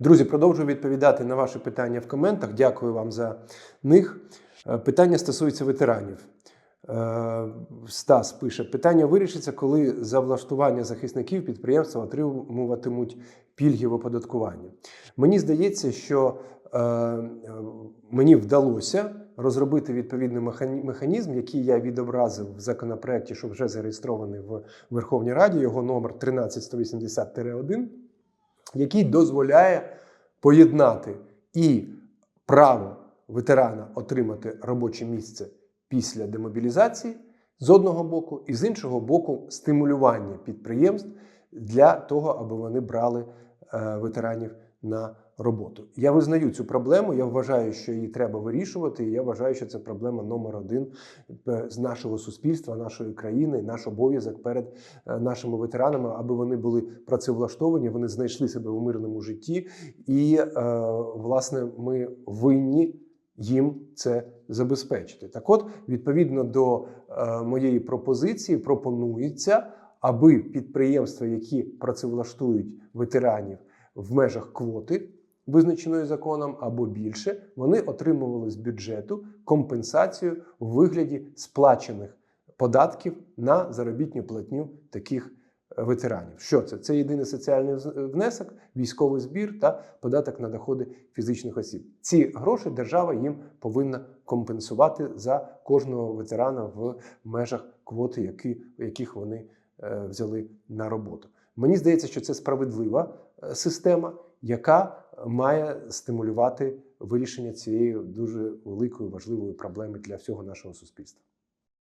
Друзі, продовжую відповідати на ваші питання в коментах. Дякую вам за них. Е, Питання стосується ветеранів. Е, Стас пише: питання вирішиться, коли за влаштування захисників підприємства отримуватимуть пільги в оподаткуванні. Мені здається, що е, мені вдалося розробити відповідний механізм, який я відобразив в законопроекті, що вже зареєстрований в Верховній Раді, його номер 13180-1, який дозволяє поєднати і право ветерана отримати робоче місце після демобілізації з одного боку, і з іншого боку, стимулювання підприємств для того, аби вони брали е, ветеранів на роботу. Я визнаю цю проблему. Я вважаю, що її треба вирішувати. І я вважаю, що це проблема номер один е, з нашого суспільства, нашої країни, наш обов'язок перед е, нашими ветеранами, аби вони були працевлаштовані, вони знайшли себе у мирному житті, і е, власне ми винні їм це забезпечити. Так, от, відповідно до е, моєї пропозиції, пропонується, аби підприємства, які працевлаштують ветеранів в межах квоти, визначеної законом або більше, вони отримували з бюджету компенсацію у вигляді сплачених податків на заробітну платню таких е, ветеранів. Що це? Це єдиний соціальний вз- внесок, військовий збір та податок на доходи фізичних осіб. Ці гроші держава їм повинна компенсувати за кожного ветерана в межах квоти, які, яких вони е, взяли на роботу. Мені здається, що це справедлива е, система, яка має стимулювати вирішення цієї дуже великої важливої проблеми для всього нашого суспільства.